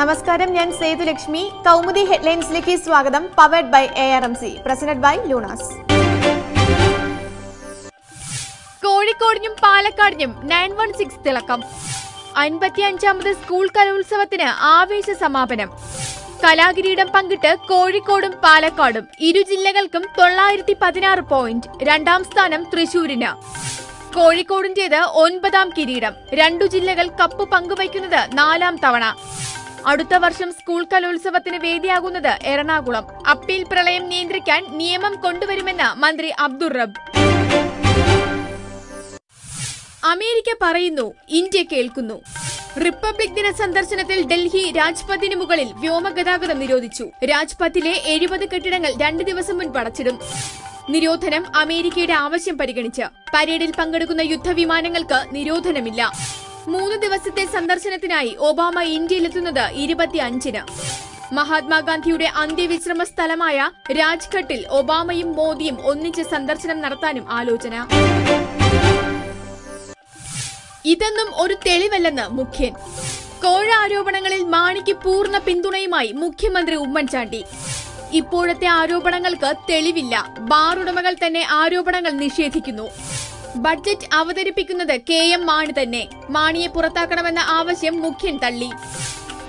നമസ്കാരം ഞാൻ സേതുലക്ഷ്മി കൗമുദി ഹെഡ്ലൈൻസിലേക്ക് സ്വാഗതം. Powered by A R M C presented by Lunas. കോഴിക്കോടിനും പാലക്കാടിനും നയൻ വൺ സിക്സ് തിളക്കം. അൻപത്തിയഞ്ചാമത് സ്കൂൾ കലോത്സവത്തിന് ആവേശ സമാപനം. കലാകിരീടം പങ്കിട്ട് കോഴിക്കോടും പാലക്കാടും. ഇരു ജില്ലകൾക്കും തൊള്ളായിരത്തി പതിനാറ് പോയിന്റ്. രണ്ടാം സ്ഥാനം തൃശൂരിന്. കോഴിക്കോടിന്റേത് ഒൻപതാം കിരീടം. രണ്ടു ജില്ലകൾ കപ്പ് പങ്കുവയ്ക്കുന്നത് നാലാം തവണ. അടുത്ത വർഷം സ്കൂൾ കലോത്സവത്തിന് വേദിയാകുന്നത് എറണാകുളം. അപ്പീൽ പ്രളയം നിയന്ത്രിക്കാൻ നിയമം കൊണ്ടുവരുമെന്ന് മന്ത്രി അബ്ദുൾ റബ് അമേരിക്ക പറയുന്നു ഇന്ത്യ കേൾക്കുന്നു. റിപ്പബ്ലിക് ദിന സന്ദർശനത്തിൽ ഡൽഹി രാജ്പഥിന് മുകളിൽ വ്യോമഗതാഗതം നിരോധിച്ചു. രാജ്പഥിലെ എഴുപത് കെട്ടിടങ്ങൾ രണ്ട് ദിവസം മുൻപ് അടച്ചിടും. നിരോധനം അമേരിക്കയുടെ ആവശ്യം പരിഗണിച്ച്. പരേഡിൽ പങ്കെടുക്കുന്ന യുദ്ധവിമാനങ്ങൾക്ക് നിരോധനമില്ല. മൂന്ന് ദിവസത്തെ സന്ദർശനത്തിനായി ഒബാമ ഇന്ത്യയിലെത്തുന്നത് ഇരുപത്തിയഞ്ചിന്. മഹാത്മാഗാന്ധിയുടെ അന്ത്യവിശ്രമ സ്ഥലമായ രാജ്ഘട്ടിൽ ഒബാമയും മോദിയും ഒന്നിച്ച് സന്ദർശനം നടത്താനും ആലോചന. ഇതൊന്നും ഒരു തെളിവല്ലെന്ന് മുഖ്യൻ. കോഴ ആരോപണങ്ങളിൽ മാണിക്ക് പൂർണ പിന്തുണയുമായി മുഖ്യമന്ത്രി ഉമ്മൻചാണ്ടി. ഇപ്പോഴത്തെ ആരോപണങ്ങൾക്ക് തെളിവില്ല. ബാർ ഉടമകൾ തന്നെ ആരോപണങ്ങൾ നിഷേധിക്കുന്നു. ബഡ്ജറ്റ് അവതരിപ്പിക്കുന്നത് കെ എം മാണി തന്നെ. മാണിയെ പുറത്താക്കണമെന്ന ആവശ്യം മുഖ്യൻ തള്ളി.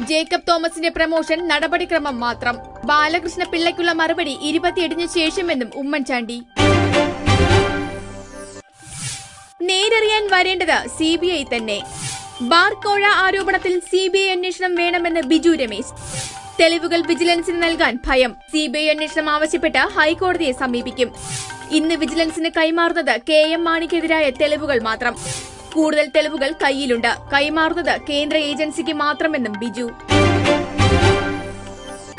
ജേക്കബ് തോമസിന്റെ പ്രമോഷൻ നടപടിക്രമം മാത്രം. ബാലകൃഷ്ണ പിള്ളയ്ക്കുള്ള മറുപടി ഇരുപത്തിയെട്ടിന് ശേഷമെന്നും ഉമ്മൻചാണ്ടി. നേരറിയാൻ വരേണ്ടത് സി ബി ഐ തന്നെ. ബാർ കോഴ ആരോപണത്തിൽ സി ബി ഐ അന്വേഷണം വേണമെന്ന് ബിജു രമേശ്. തെളിവുകൾ വിജിലൻസിന് നൽകാൻ ഭയം. സി ബി ഐ അന്വേഷണം ആവശ്യപ്പെട്ട് ഹൈക്കോടതിയെ സമീപിക്കും. ഇന്ന് വിജിലൻസിന് കൈമാറുന്നത് കെ എം മാണിക്കെതിരായ തെളിവുകൾ മാത്രം. കൂടുതൽ തെളിവുകൾ കയ്യിലുണ്ട്. കൈമാറുന്നത് കേന്ദ്ര ഏജൻസിക്ക് മാത്രമെന്നും Biju.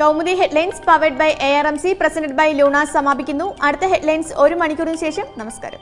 Kaumudi headlines powered by A R M C presented by Lunas സമാപിക്കുന്നു. അടുത്ത ഹെഡ്ലൈൻസ് ഒരു മണിക്കൂറിന് ശേഷം നമസ്കാരം.